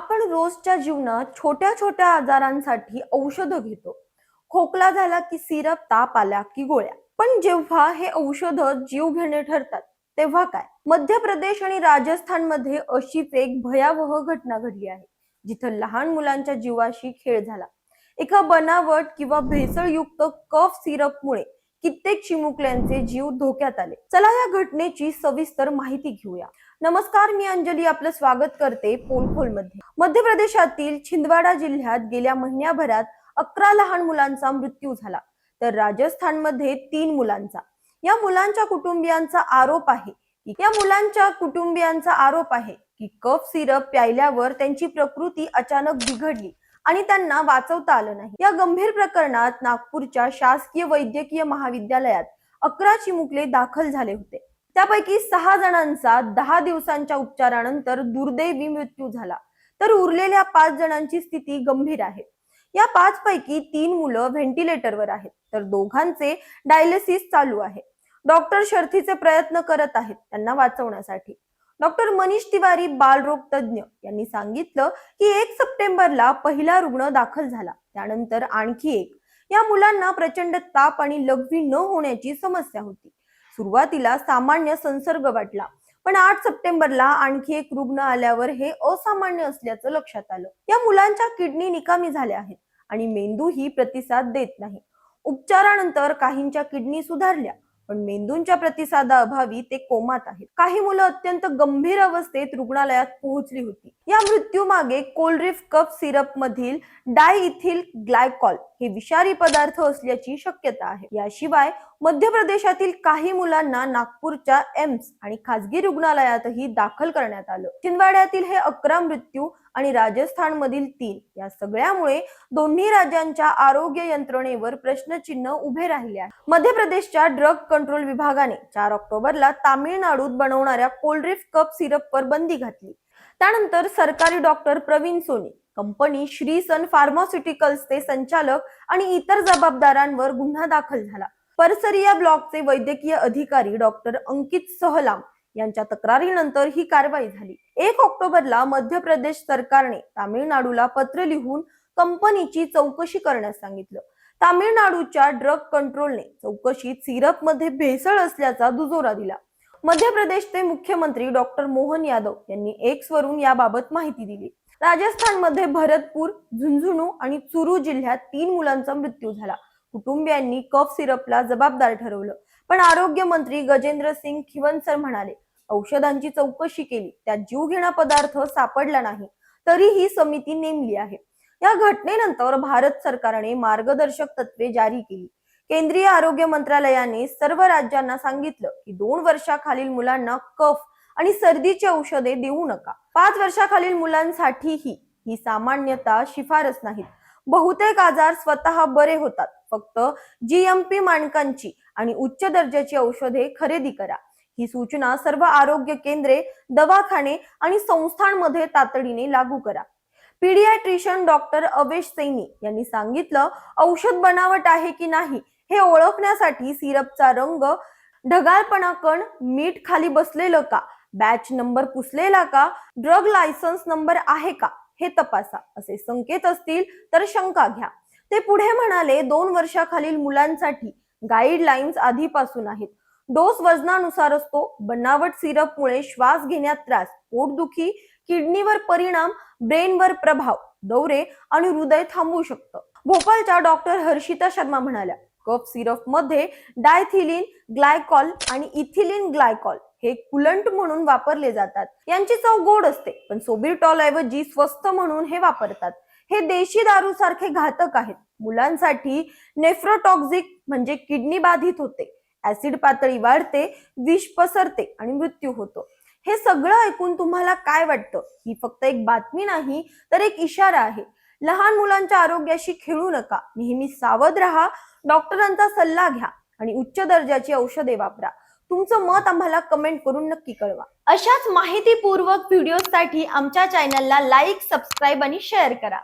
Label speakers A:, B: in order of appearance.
A: आपण रोजच्या जीवनात छोट्या छोट्या आजारांसाठी औषधं घेतो. खोकला झाला की सिरप ताप आला की गोळ्या. पण जेव्हा हे औषधं जीव घेणे ठरतात तेव्हा काय? मध्य प्रदेश आणि राजस्थानमध्ये अशीच एक भयावह घटना घडली आहे जिथं लहान मुलांच्या जीवाशी खेळ झाला. एका बनावट किंवा भेसळयुक्त कफ सिरपमुळे कित्येक चिमुकल्यांचे जीव धोक्यात आले. चला या घटनेची सविस्तर माहिती घेऊया. नमस्कार मी अंजली. आपलं स्वागत करते पोलखोलमध्ये मध्य प्रदेशातील छिंदवाडा जिल्ह्यात गेल्या महिन्याभरात अकरा लहान मुलांचा मृत्यू झाला. तर राजस्थानमध्ये तीन मुलांचा. या मुलांच्या कुटुंबियांचा आरोप आहे या मुलांच्या कुटुंबियांचा आरोप आहे की कफ सिरप प्यायल्यावर त्यांची प्रकृती अचानक बिघडली. आणि त्यांना वाचवता आलं नाही. या गंभीर प्रकरणात नागपूरच्या शासकीय वैद्यकीय महाविद्यालयात अकरा चिमुकले दाखल झाले होते. त्यापैकी सहा जणांचा दहा दिवसांच्या उपचारानंतर दुर्दैवी मृत्यू झाला. तर उरलेल्या पाच जणांची स्थिती गंभीर आहे. या पाच पैकी तीन मुलं व्हेंटिलेटरवर आहेत. तर दोघांचे डायलिसिस चालू आहे. डॉक्टर शर्थीचे प्रयत्न करत आहेत त्यांना वाचवण्यासाठी. डॉक्टर मनीष तिवारी बालरोग तज्ज्ञ यांनी सांगितलं की एक सप्टेंबरला पहिला रुग्ण दाखल झाला. त्यानंतर आणखी एक. या मुलांना प्रचंड ताप आणि लघवी न होण्याची समस्या होती. सुरुवातीला सामान्य संसर्ग वाटला पण आठ सप्टेंबरला आणखी एक रुग्ण आल्यावर हे असामान्य असल्याचं लक्षात आलं. या मुलांच्या किडनी निकामी झाल्या आहेत आणि मेंदूही प्रतिसाद देत नाही. उपचारानंतर काहींच्या किडनी सुधारल्या पण मेंदूंच्या प्रतिसादाअभावी ते कोमात आहेत. काही मुलं अत्यंत गंभीर अवस्थेत रुग्णालयात पोहोचली होती. या मृत्यूमागे कोलरिफ कप सिरप मधील डायइथिल ग्लायकॉल हे विषारी पदार्थ असल्याची शक्यता आहे. याशिवाय मध्य प्रदेशातील काही मुलांना नागपूरच्या एम्स आणि खासगी रुग्णालयातही दाखल करण्यात आलं. छिंदवाड्यातील हे अकरा मृत्यू आणि राजस्थान मधील तीन. या सगळ्यामुळे दोन्ही राज्यांच्या आरोग्य यंत्रणेवर प्रश्नचिन्ह उभे राहिले आहे. मध्य प्रदेशच्या ड्रग कंट्रोल विभागाने चार ऑक्टोबरला तामिळनाडूत बनवणाऱ्या कोल्ड्रिफ कप सिरपवर बंदी घातली. त्यानंतर सरकारी doctor Praveen Soni company Shri sun फार्मास्युटिकल्सचे संचालक आणि इतर जबाबदारांवर गुन्हा दाखल झाला. परसरिया ब्लॉकचे वैद्यकीय अधिकारी डॉक्टर अंकित सहलाम यांच्या तक्रारीनंतर ही कारवाई झाली. एक ऑक्टोबरला मध्य प्रदेश सरकारने तामिळनाडूला पत्र लिहून कंपनीची चौकशी करण्यास सांगितलं. तामिळनाडूच्या ड्रग कंट्रोलने चौकशीत सिरपमध्ये भेसळ असल्याचा दुजोरा दिला. मध्य प्रदेशचे मुख्यमंत्री डॉक्टर मोहन यादव यांनी एक्स वरून याबाबत माहिती दिली. राजस्थानमध्ये भरतपूर झुंझुनू आणि चुरू जिल्ह्यात तीन मुलांचा मृत्यू झाला. कुटुंबियांनी कफ सिरपला जबाबदार ठरवलं. पण आरोग्य मंत्री गजेंद्र सिंग खिवनसर म्हणाले औषधांची चौकशी केली त्यात जीवघेणा पदार्थ सापडला नाही तरी ही समिती नेमली आहे. या घटनेनंतर भारत सरकारने मार्गदर्शक तत्वे जारी केली. केंद्रीय आरोग्य मंत्रालयाने सर्व राज्यांना सांगितलं की दोन वर्षाखालील मुलांना कफ आणि सर्दीची औषधे देऊ नका. पाच वर्षाखालील मुलांसाठीही ही सामान्यतः शिफारस नाहीत. बहुतेक आजार स्वतः बरे होतात. फक्त जीएमपी मानकांची आणि उच्च दर्जाची औषधे खरेदी करा. ही सूचना सर्व आरोग्य केंद्रे दवाखाने आणि संस्थांमध्ये तातडीने लागू करा. पीडियाट्रिशियन डॉक्टर अवेश सैनी यांनी सांगितलं औषध बनावट आहे की नाही हे ओळखण्यासाठी सिरपचा रंग ढगाळपणा कण मीठ खाली बसलेलं का बॅच नंबर पुसलेला का ड्रग लायसन्स नंबर आहे का हे तपासा. असे संकेत असतील तर शंका घ्या. ते पुढे म्हणाले दोन वर्षाखालील मुलांसाठी गाईडलाईन्स आधीपासून आहेत. डोस वजनानुसार असतो बनावट सिरपमुळे श्वास घेण्यात त्रास पोटदुखी किडनीवर परिणाम ब्रेनवर प्रभाव दौरे आणि हृदय थांबवू शकतं. भोपाळच्या डॉक्टर हर्षिता शर्मा म्हणाल्या कफ सिरपमध्ये डायथिलिन ग्लायकॉल आणि इथिलिन ग्लायकॉल हे कुलंट म्हणून वापरले जातात. यांची चव गोड असते पण सोबिटॉल ऐवजी स्वस्त म्हणून हे वापरतात. हे देशी दारू सारखे घातक आहेत. मुलांसाठी नेफ्रोटॉक्झिक म्हणजे किडनी बाधित होते. ऍसिड पातळी वाढते विष पसरते आणि मृत्यू होतो. हे सगळं ऐकून तुम्हाला काय वाटतं? ही फक्त एक बातमी नाही तर एक इशारा आहे. लहान मुलांच्या आरोग्याशी खेळू नका. नेहमी सावध राहा. डॉक्टरांचा सल्ला घ्या आणि उच्च दर्जाची औषधे वापरा. तुमचं मत आम्हाला कमेंट करून नक्की कळवा. अशाच माहितीपूर्वक व्हिडिओसाठी आमच्या चॅनलला लाईक सबस्क्राईब आणि शेअर करा.